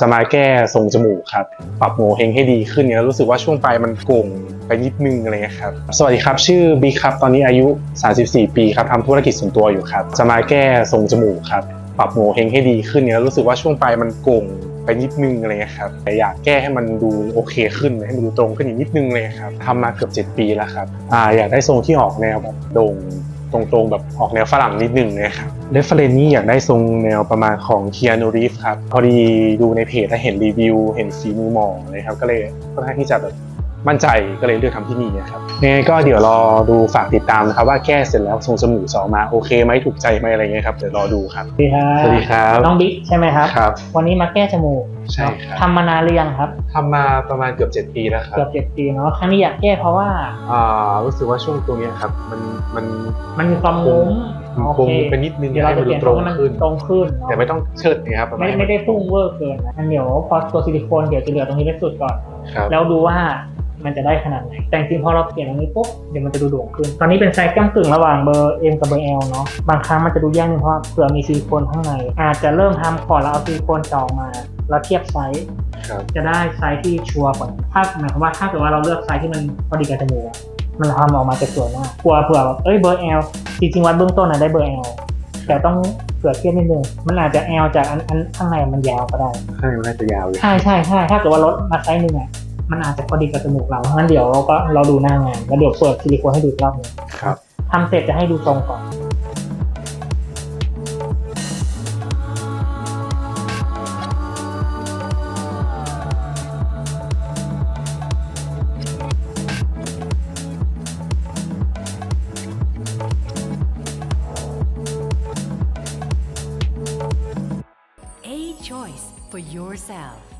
จะมาแก้ทรงจมูกครับ ปรับโงเฮงให้ดีขึ้นเนี่ยรู้สึกว่าช่วงปลายมันโก่งไปนิดนึงอะไรเงี้ยครับ สวัสดีครับ ชื่อบิ๊กครับตอนนี้อายุ 34 ปีครับทำธุรกิจส่วนตัวอยู่ครับจะมาแก้ทรงจมูกครับปรับโงเฮงให้ดีขึ้นเนี่ยรู้สึกว่าช่วงปลายมันโก่งไปนิดนึงอะไรเงี้ยครับแต่อยากแก้ให้มันดูโอเคขึ้นให้มันดูตรงขึ้นอีกนิดนึงเลยครับทำมาเกือบ 7 ปีแล้วครับอ่าอยากได้ทรงที่ออกแนวแบบโด่ง ตรงๆ แบบออกแนวฝรั่งนิดนึงนะครับเรฟเฟรนนี่อยากได้ทรงแนวประมาณของเคียนูรีฟครับ พอดีดูในเพจแล้วเห็นรีวิว เห็นสีมือหมองเลยครับ ก็เลยค่อนข้างที่จะแบบ มั่นใจก็เลยเลือกทำที่นี่นะครับยังไงก็เดี๋ยวรอดูฝากติดตามนะครับว่าแก้เสร็จแล้วทรงจมูกจะออกมาโอเคไหมถูกใจไหมอะไรเงี้ยครับเดี๋ยวรอดูครับสวัสดีครับสวัสดีครับน้องบิ๊กใช่ไหมครับครับ วันนี้มาแก้จมูกใช่ครับทำมานานหรือยังครับทำมาประมาณเกือบ 7 ปีแล้วครับเกือบเจ็ดปีเนาะครั้งนี้อยากแก้เพราะว่าอ่ารู้สึกว่าช่วงตรงเนี้ยครับมันมันมันมีความงุ้มมันโอคงเคไปนิดนึงเดี๋ยวเราให้จะมันเปดูลี่ยนตรงให้มันขึ้นตรงขึ้น แต่ไม่ต้องเชิดนะครับประมาไม่ณไม่ได้พุ่งเวอร์เกินนะงั้นเดี๋ยวพอตัวซิลิโคนเดี๋ยวจะเหลือตรงนี้เป็นสุดก่อนครับแล้วดูว่า มันจะได้ขนาดไหน แต่จริงๆพอเราเปลี่ยนตรงนี้ปุ๊บเดี๋ยวมันจะดูโด่งขึ้น ตอนนี้เป็นไซส์ก้ากึ่งระหว่างเบอร์ M กับเบอร์ L เนาะบางครั้งมันจะดูยากนิดนึงเพราะว่าเผื่อมีซิลิโคนข้างใน อาจจะเริ่มทำก่อนแล้วเอาซิลิโคนจองมา แล้วเทียบไซส์ครับ จะได้ไซส์ที่ชัวร์กว่าถ้าหมายความว่าถ้าเกิดว่าเราเลือกไซส์ที่มันพอดีกับจมูกอะมันทำออกมาจะสวยมากกลัวเผื่อแบบเอ้ยเบอร์ L จริงๆวัดเบื้องต้นนะได้เบอร์ L แต่ต้องเผื่อเทียบนิดนึงมันอาจจะ L จากอันอันข้างในมันยาวก็ได้ ข้างในมันน่าจะยาวอยู่ใช่ใช่ใช่ถ้าเกิดว่าลดมาไซส์หนึ่งอะ มันอาจจะพอดีกับจมูกเรางั้นเดี๋ยวเราก็เราดูหน้างานแล้วเดี๋ยวเปิดซิลิโคนให้ดูอีกรอบหนึงครับทำเสร็จจะให้ดูทรงก่อน A choice for yourself.